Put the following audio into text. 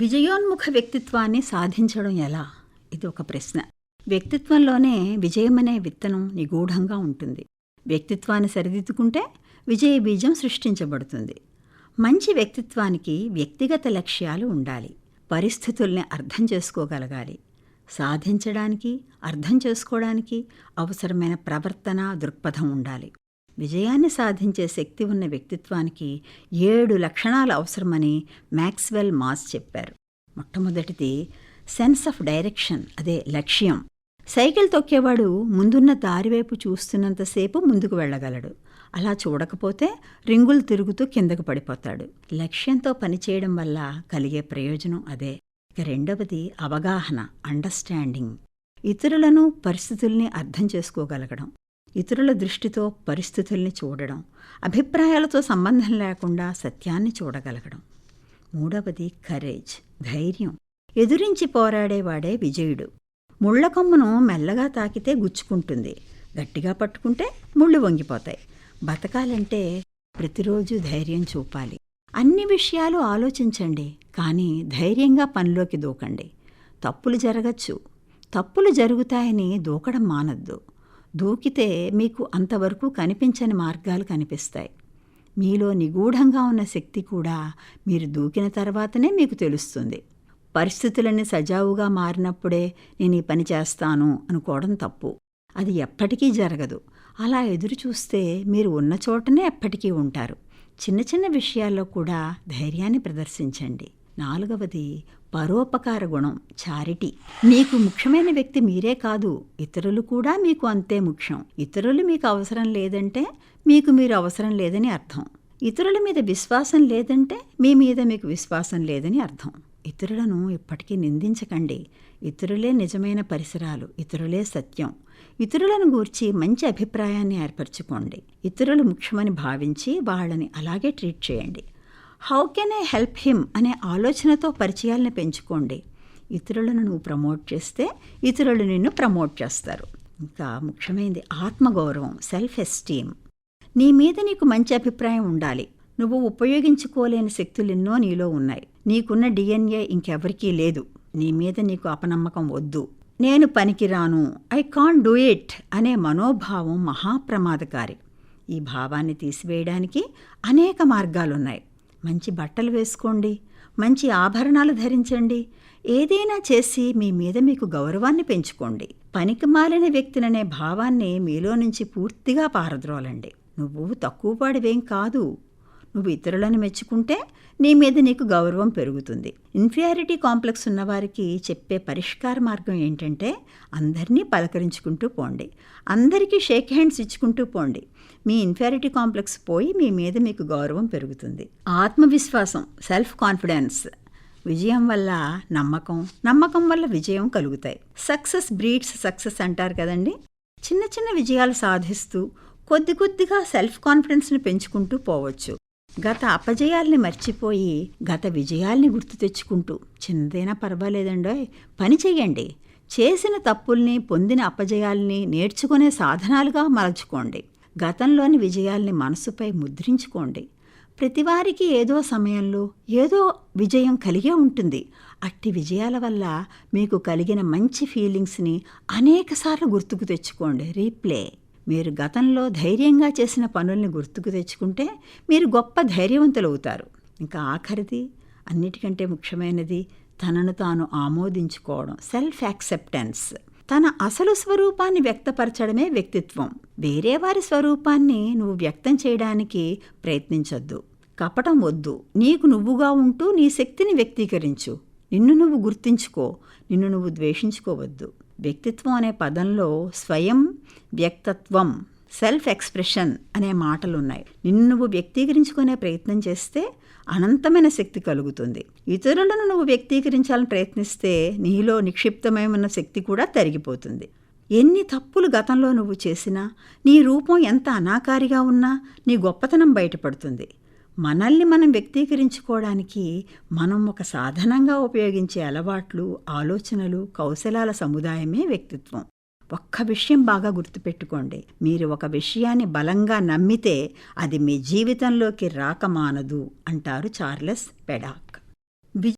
విజయోన్ముఖ వ్యక్తిత్వాన్ని సాధించడం ఎలా? ఇది ఒక ప్రశ్న. వ్యక్తిత్వంలోనే విజయమనే విత్తనం నిగూఢంగా ఉంటుంది. వ్యక్తిత్వాన్ని సరిదిద్దుకుంటే విజయ బీజం సృష్టించబడుతుంది. మంచి వ్యక్తిత్వానికి వ్యక్తిగత లక్ష్యాలు ఉండాలి. పరిస్థితుల్ని అర్థం చేసుకోగలగాలి. సాధించడానికి అర్థం చేసుకోవడానికి అవసరమైన ప్రవర్తన దృక్పథం ఉండాలి. విజయాన్ని సాధించే శక్తి ఉన్న వ్యక్తిత్వానికి ఏడు లక్షణాలు అవసరమని మ్యాక్స్వెల్ మాస్ చెప్పారు. మొట్టమొదటిది సెన్స్ ఆఫ్ డైరెక్షన్ అదే లక్ష్యం. సైకిల్ తొక్కేవాడు ముందున్న దారివైపు చూస్తున్నంతసేపు ముందుకు వెళ్ళగలడు. అలా చూడకపోతే రింగులు తిరుగుతూ కిందకు పడిపోతాడు. లక్ష్యంతో పనిచేయడం వల్ల కలిగే ప్రయోజనం అదే. ఇక రెండవది అవగాహన అండర్స్టాండింగ్ ఇతరులను పరిస్థితుల్ని అర్థం చేసుకోగలగడం. ఇతరుల దృష్టితో పరిస్థితుల్ని చూడడం అభిప్రాయాలతో సంబంధం లేకుండా సత్యాన్ని చూడగలగడం. మూడవది కరేజ్ ధైర్యం. ఎదురించి పోరాడేవాడే విజయుడు. ముళ్ళ కొమ్మను మెల్లగా తాకితే గుచ్చుకుంటుంది. గట్టిగా పట్టుకుంటే ముళ్ళు వంగిపోతాయి. బతకాలంటే ప్రతిరోజు ధైర్యం చూపాలి. అన్ని విషయాలు ఆలోచించండి కానీ ధైర్యంగా పనిలోకి దూకండి. తప్పులు జరగచ్చు. తప్పులు జరుగుతాయని దూకడం మానద్దు. దూకితే మీకు అంతవరకు కనిపించని మార్గాలు కనిపిస్తాయి. మీలో నిగూఢంగా ఉన్న శక్తి కూడా మీరు దూకిన తర్వాతనే మీకు తెలుస్తుంది. పరిస్థితులన్నీ సజావుగా మారినప్పుడే నేను ఈ పని చేస్తాను అనుకోవడం తప్పు. అది ఎప్పటికీ జరగదు. అలా ఎదురు చూస్తే మీరు ఉన్న చోటనే ఎప్పటికీ ఉంటారు. చిన్న చిన్న విషయాల్లో కూడా ధైర్యాన్ని ప్రదర్శించండి. నాలుగవది పరోపకార గుణం చారిటీ. మీకు ముఖ్యమైన వ్యక్తి మీరే కాదు ఇతరులు కూడా మీకు అంతే ముఖ్యం. ఇతరులు మీకు అవసరం లేదంటే మీకు మీరు అవసరం లేదని అర్థం. ఇతరుల మీద విశ్వాసం లేదంటే మీ మీద మీకు విశ్వాసం లేదని అర్థం. ఇతరులను ఇప్పటికీ నిందించకండి. ఇతరులే నిజమైన పరిసరాలు ఇతరులే సత్యం. ఇతరులను గూర్చి మంచి అభిప్రాయాన్ని ఏర్పరచుకోండి. ఇతరులు ముఖ్యమని భావించి వాళ్ళని అలాగే ట్రీట్ చేయండి. How can I help him అనే ఆలోచనతో పరిచయాలను పెంచుకోండి. ఇతరులను నువ్వు ప్రమోట్ చేస్తే ఇతరులు నిన్ను ప్రమోట్ చేస్తారు. ఇంకా ముఖ్యమైనది ఆత్మగౌరవం సెల్ఫ్ ఎస్టీమ్ నీ మీద నీకు మంచి అభిప్రాయం ఉండాలి. నువ్వు ఉపయోగించుకోలేని శక్తులు ఎన్నో నీలో ఉన్నాయి. నీకున్న డిఎన్ఏ ఇంకెవరికీ లేదు. నీ మీద నీకు అపనమ్మకం వద్దు. నేను పనికిరాను. ఐ కాన్ డూ ఇట్ అనే మనోభావం మహాప్రమాదకారి. ఈ భావాన్ని తీసివేయడానికి అనేక మార్గాలున్నాయి. మంచి బట్టలు వేసుకోండి మంచి ఆభరణాలు ధరించండి ఏదైనా చేసి మీ మీద మీకు గౌరవాన్ని పెంచుకోండి. పనికి మాలిన వ్యక్తిననే భావాన్ని మీలో నుంచి పూర్తిగా పారద్రోలండి. నువ్వు తక్కువపాడివేం కాదు. నువ్వు ఇతరులను మెచ్చుకుంటే నీ మీద నీకు గౌరవం పెరుగుతుంది. ఇన్ఫియారిటీ కాంప్లెక్స్ ఉన్నవారికి చెప్పే పరిష్కార మార్గం ఏంటంటే అందరినీ పలకరించుకుంటూ పోండి. అందరికీ షేక్ హ్యాండ్స్ ఇచ్చుకుంటూ పోండి. మీ ఇన్ఫియారిటీ కాంప్లెక్స్ పోయి మీ మీద మీకు గౌరవం పెరుగుతుంది. ఆత్మవిశ్వాసం సెల్ఫ్ కాన్ఫిడెన్స్ విజయం వల్ల నమ్మకం నమ్మకం వల్ల విజయం కలుగుతాయి. సక్సెస్ బ్రీడ్స్ సక్సెస్ అంటారు కదండి. చిన్న చిన్న విజయాలు సాధిస్తూ కొద్ది కొద్దిగా సెల్ఫ్ కాన్ఫిడెన్స్ని పెంచుకుంటూ పోవచ్చు. గత అపజయాల్ని మర్చిపోయి గత విజయాల్ని గుర్తు తెచ్చుకుంటూ చిన్నదైనా పర్వాలేదండోయ్. పని చేయండి చేసిన తప్పుల్ని పొందిన అపజయాల్ని నేర్చుకునే సాధనాలుగా మలచుకోండి. గతంలోని విజయాల్ని మనసుపై ముద్రించుకోండి. ప్రతివారికి ఏదో సమయంలో ఏదో విజయం కలిగే ఉంటుంది. అట్టి విజయాల వల్ల మీకు కలిగిన మంచి ఫీలింగ్స్ని అనేకసార్లు గుర్తుకు తెచ్చుకోండి. రీప్లే. మీరు గతంలో ధైర్యంగా చేసిన పనుల్ని గుర్తుకు తెచ్చుకుంటే మీరు గొప్ప ధైర్యవంతులవుతారు. ఇంకా ఆఖరిది అన్నిటికంటే ముఖ్యమైనది తనను తాను ఆమోదించుకోవడం సెల్ఫ్ యాక్సెప్టెన్స్. తన అసలు స్వరూపాన్ని వ్యక్తపరచడమే వ్యక్తిత్వం. వేరే వారి స్వరూపాన్ని నువ్వు వ్యక్తం చేయడానికి ప్రయత్నించొద్దు. కపటం వద్దు. నీకు నువ్వుగా ఉంటూ నీ శక్తిని వ్యక్తీకరించు. నిన్ను నువ్వు గుర్తించుకో. నిన్ను నువ్వు ద్వేషించుకోవద్దు. వ్యక్తిత్వం అనే పదంలో స్వయం వ్యక్తత్వం సెల్ఫ్ ఎక్స్ప్రెషన్ అనే మాటలు ఉన్నాయి నిన్ను నువ్వు వ్యక్తీకరించుకునే ప్రయత్నం చేస్తే అనంతమైన శక్తి కలుగుతుంది. ఇతరులను నువ్వు వ్యక్తీకరించాలని ప్రయత్నిస్తే నీలో నిక్షిప్తమై ఉన్న శక్తి కూడా తరిగిపోతుంది. ఎన్ని తప్పులు గతంలో నువ్వు చేసినా నీ రూపం ఎంత అనాకారిగా ఉన్నా నీ గొప్పతనం బయటపడుతుంది. మనల్ని మనం వ్యక్తీకరించుకోవడానికి మనం ఒక సాధనంగా ఉపయోగించే అలవాట్లు ఆలోచనలు కౌశలాల సముదాయమే వ్యక్తిత్వం. ఒక్క విషయం బాగా గుర్తుపెట్టుకోండి. మీరు ఒక విషయాన్ని బలంగా నమ్మితే అది మీ జీవితంలోకి రాకమానదు అంటారు చార్లెస్ పెడాక్.